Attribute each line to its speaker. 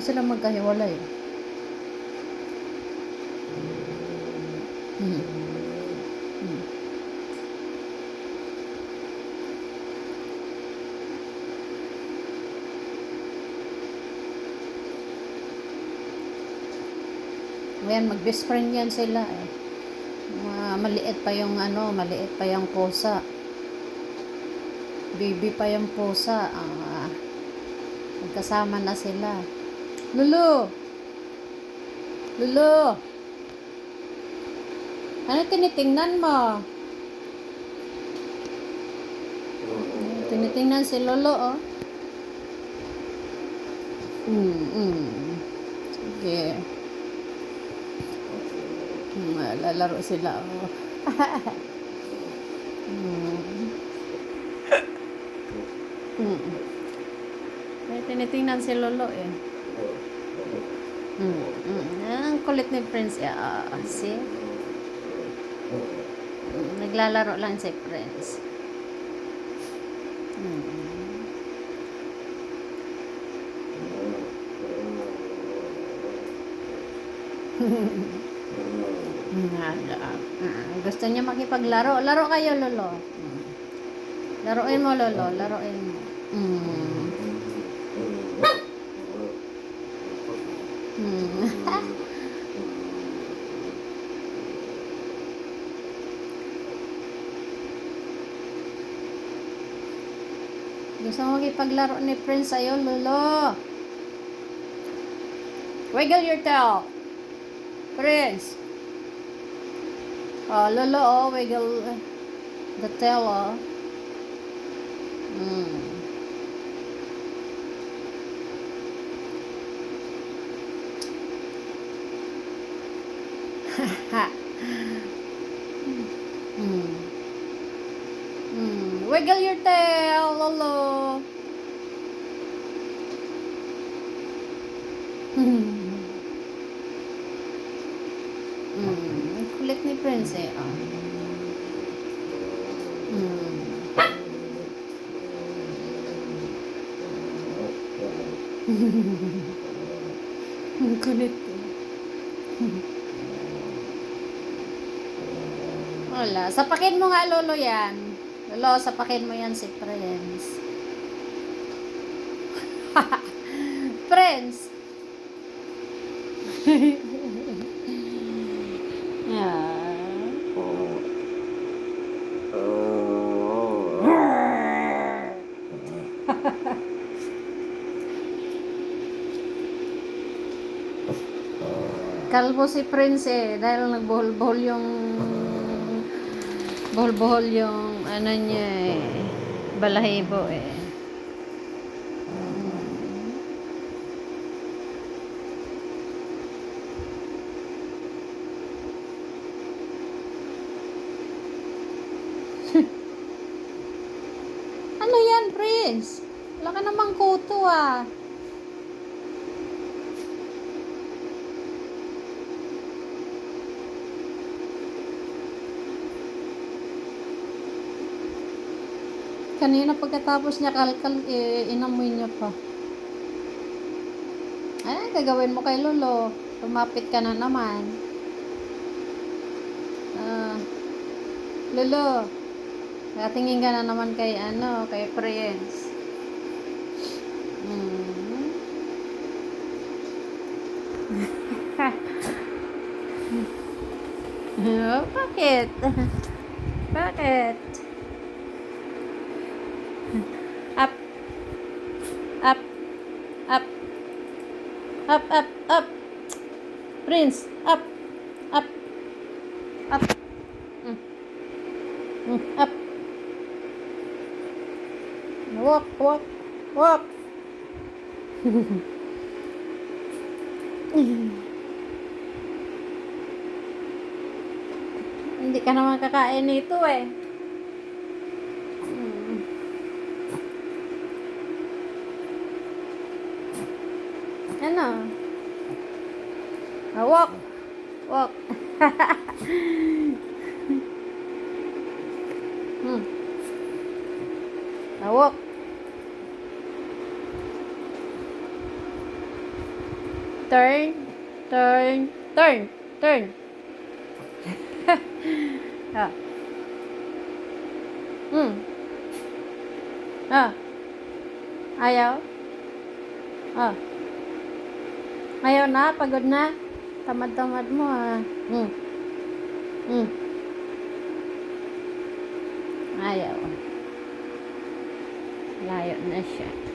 Speaker 1: Sila magkahiwalay. Hmm. Hmm. Ayan, mag-best friend yan sila eh. Mga maliit pa yung ano, maliit pa yung pusa. Baby pa yung pusa. Ah, magkasama na sila. Lulu! Lulu! Ano tinitingnan mo? Tinitingnan si Lolo, oh. Hmm, hmm. Sige. Lalaro sila, oh. Hmm. May tinitingnan si Lolo, eh. Hmm. Hmm. Ang kulit ni Prince, ah. see? Hmm, Naglalaro lang si Prince. Hmm. Nga, ah, gusto niya makipaglaro. Laro kayo, Lolo. Mm. Laruin mo, Lolo. Laruin mo. Mm. gusto mo makipaglaro ni Prince sa'yo, Lolo. Wiggle your tail. Prince. Oh, Lolo, oh, wiggle the tail, oh. Mm. Mm. Mm. Wiggle your tail, Lolo. Mm. Ang kulit ni Prince eh. Oh. Mm. Ang kulit eh. Wala. Sapakin mo nga, Lolo, yan. Lolo, sapakin mo yan si Prince. Prince! Ah. Kalbo si Prince eh, dahil nagbohol-bohol yung bohol-bohol yung ano niya eh, balahibo eh. Ano yan, Prince? Wala ka namang kuto ah. Kanina pagkatapos niya kalkal, eh, inamoy niya pa. Ay, gagawin mo kay Lolo. Lumapit ka na naman. Ah, Lolo, nakatingin ka na naman kay ano, kay Prince. Mm. oh, bakit? bakit? Up. Up. Up. Up, up, up. Prince, up. Up. Up. Mm. Mm, up. Walk, walk, walk. Hindi ka naman kakain nito eh. Ano? Ah, walk. Walk. hmm. Ah, walk. turn, turn, turn, turn. ah. Hmm. Ah. Ayaw? Ah. Ayaw na? Pagod na? Tamad-tamad mo ah. Hmm. Hmm. Ayaw. Layo na siya.